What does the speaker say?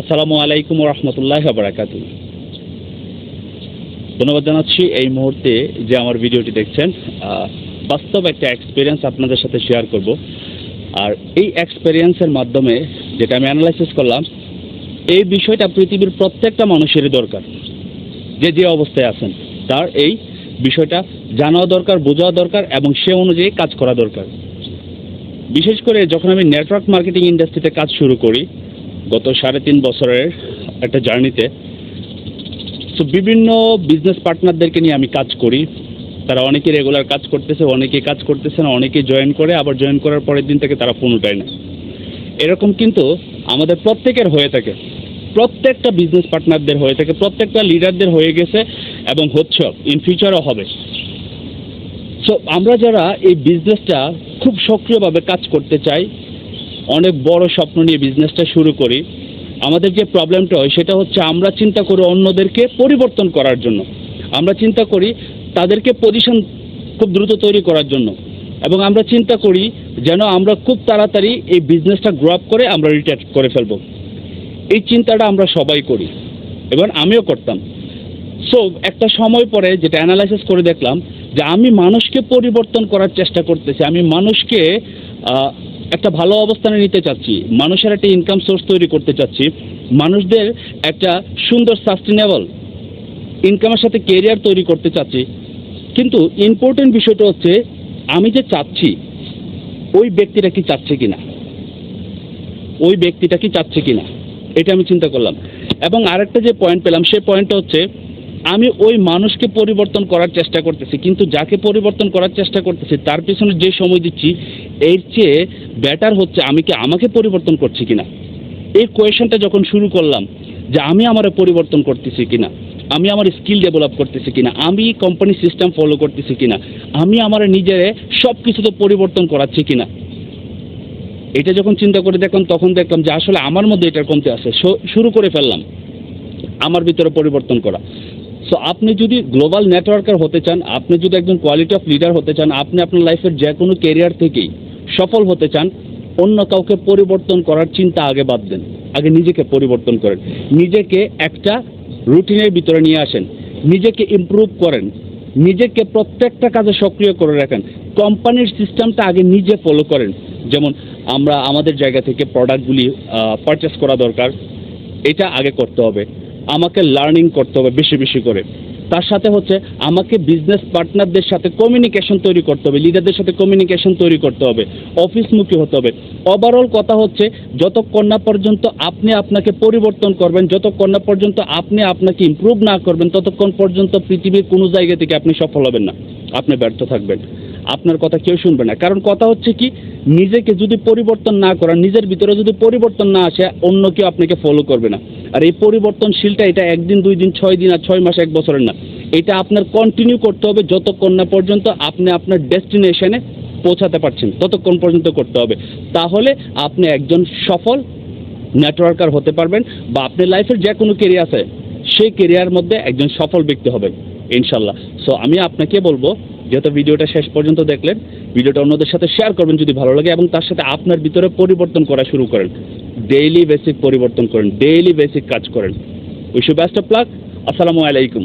আসসালামু আলাইকুম রহমতুল্লাহ বারাকাতু ধন্যবাদ জানাচ্ছি এই মুহূর্তে যে আমার ভিডিওটি দেখছেন। বাস্তব একটা এক্সপিরিয়েন্স আপনাদের সাথে শেয়ার করব। আর এই এক্সপিরিয়েন্সের মাধ্যমে যেটা আমি অ্যানালাইসিস করলাম, এই বিষয়টা পৃথিবীর প্রত্যেকটা মানুষেরই দরকার। যে যে অবস্থায় আছেন, তার এই বিষয়টা জানাও দরকার, বোঝাও দরকার এবং সে অনুযায়ী কাজ করা দরকার। বিশেষ করে যখন আমি নেটওয়ার্ক মার্কেটিং ইন্ডাস্ট্রিতে কাজ শুরু করি গত সাড়ে তিন বছরের একটা জার্নিতে। তো বিভিন্ন বিজনেস পার্টনারদেরকে নিয়ে আমি কাজ করি। তারা অনেকে রেগুলার কাজ করতেছে অনেকে কাজ করতেছে না অনেকে জয়েন করে, আবার জয়েন করার পরের দিন থেকে তারা ফোন উঠায় না। এরকম কিন্তু আমাদের প্রত্যেকের হয়ে থাকে। প্রত্যেকটা বিজনেস পার্টনারদের হয়ে থাকে, প্রত্যেকটা লিডারদের হয়ে গেছে এবং হচ্ছে ইন ফিউচারও হবে। সো আমরা যারা এই বিজনেসটা খুব সক্রিয়ভাবে কাজ করতে চাই অনেক বড় স্বপ্ন নিয়ে বিজনেসটা শুরু করি। আমাদের যে প্রবলেমটা হয়, সেটা হচ্ছে আমরা চিন্তা করি অন্যদেরকে পরিবর্তন করার জন্য। আমরা চিন্তা করি তাদেরকে পজিশন খুব দ্রুত তৈরি করার জন্য। এবং আমরা চিন্তা করি যেন আমরা খুব তাড়াতাড়ি এই বিজনেসটা গ্রো আপ করে আমরা রিটায়ার করে ফেলব। এই চিন্তাটা আমরা সবাই করি, এবং আমিও করতাম। সো একটা সময় পরে যেটা অ্যানালাইসিস করে দেখলাম যে আমি মানুষকে পরিবর্তন করার চেষ্টা করতেছি। আমি মানুষকে একটা ভালো অবস্থানে নিতে চাচ্ছি। মানুষের একটা ইনকাম সোর্স তৈরি করতে চাচ্ছি। মানুষদের একটা সুন্দর সাস্টেনেবল ইনকামের সাথে কেরিয়ার তৈরি করতে চাচ্ছি। কিন্তু ইম্পর্টেন্ট বিষয়টা হচ্ছে, আমি যে চাচ্ছি, ওই ব্যক্তিটা কি চাচ্ছে কিনা? ওই ব্যক্তিটা কি চাচ্ছে কিনা? এটা আমি চিন্তা করলাম। এবং আরেকটা যে পয়েন্ট পেলাম সেই পয়েন্টটা হচ্ছে, আমি ওই মানুষকে পরিবর্তন করার চেষ্টা করতেছি, কিন্তু যাকে পরিবর্তন করার চেষ্টা করতেছি, তার পিছনে যে সময় দিচ্ছি এর চেয়ে বেটার হচ্ছে আমি কি আমাকে পরিবর্তন করছি কিনা? এই কোয়েশনটা যখন শুরু করলাম, যে আমি আমার পরিবর্তন করতেছি কিনা? আমি আমার স্কিল ডেভেলপ করতেছি কিনা? আমি কোম্পানি সিস্টেম ফলো করতেছি কিনা? আমি আমার নিজের সব কিছুতে পরিবর্তন করাচ্ছি কিনা? এটা যখন চিন্তা করে দেখলাম, তখন দেখলাম যে আসলে আমার মধ্যে এটার কমতে আছে। শুরু করে ফেললাম আমার ভিতরে পরিবর্তন করা। সো আপনি যদি গ্লোবাল নেটওয়ার্কার হতে চান, আপনি যদি একজন কোয়ালিটি অফ লিডার হতে চান, আপনি আপনার লাইফের যে কোনো কেরিয়ার থেকেই সফল হতে চান, অন্য কাউকে পরিবর্তন করার চিন্তা আগে বাদ দেন, আগে নিজেকে পরিবর্তন করেন। নিজেকে একটা রুটিনের ভিতরে নিয়ে আসেন, নিজেকে ইমপ্রুভ করেন, নিজেকে প্রত্যেকটা কাজে সক্রিয় করে রাখেন, কোম্পানির সিস্টেমটা আগে নিজে ফলো করেন। যেমন আমরা আমাদের জায়গা থেকে প্রোডাক্টগুলি পারচেস করা দরকার, এটা আগে করতে হবে। আমাকে লার্নিং করতে হবে বেশি বেশি করে। তার সাথে হচ্ছে আমাকে বিজনেস পার্টনারদের সাথে কমিউনিকেশন তৈরি করতে হবে লিডারদের সাথে কমিউনিকেশন তৈরি করতে হবে অফিসমুখী হতে হবে। ওভারঅল কথা হচ্ছে যতক্ষণ না পর্যন্ত আপনি আপনাকে পরিবর্তন করবেন যতক্ষণ না পর্যন্ত আপনি আপনাকে ইমপ্রুভ না করবেন, ততক্ষণ পর্যন্ত পৃথিবীর কোনো জায়গা থেকে আপনি সফল হবেন না, আপনি ব্যর্থ থাকবেন। আপনার কথা কেউ শুনবে না। কারণ কথা হচ্ছে কি, নিজেকে যদি পরিবর্তন না করেন, নিজের ভিতরে যদি পরিবর্তন না আসে, অন্য কেউ আপনাকে ফলো করবে না। আর এই পরিবর্তনশীলটা এটা একদিন, দুই দিন, ছয় দিন আর ছয় মাস, এক বছরের না। এটা আপনার কন্টিনিউ করতে হবে যতক্ষণ না পর্যন্ত আপনি আপনার ডেস্টিনেশনে পৌঁছাতে পারছেন, ততক্ষণ পর্যন্ত করতে হবে। তাহলে আপনি একজন সফল নেটওয়ার্কার হতে পারবেন বা আপনার লাইফের যে কোনো কেরিয়ার আছে, সেই কেরিয়ার মধ্যে একজন সফল ব্যক্তি হবেন, ইনশাল্লাহ। সো আমি আপনাকে বলব, যেহেতু ভিডিওটা শেষ পর্যন্ত দেখলেন, ভিডিওটা অন্যদের সাথে শেয়ার করবেন যদি ভালো লাগে এবং তার সাথে আপনার ভিতরে পরিবর্তন করা শুরু করেন। ডেইলি বেসিক পরিবর্তন করেন ডেইলি বেসিক কাজ করেন। উইশ বেস্ট অফ লাক আসসালামু আলাইকুম।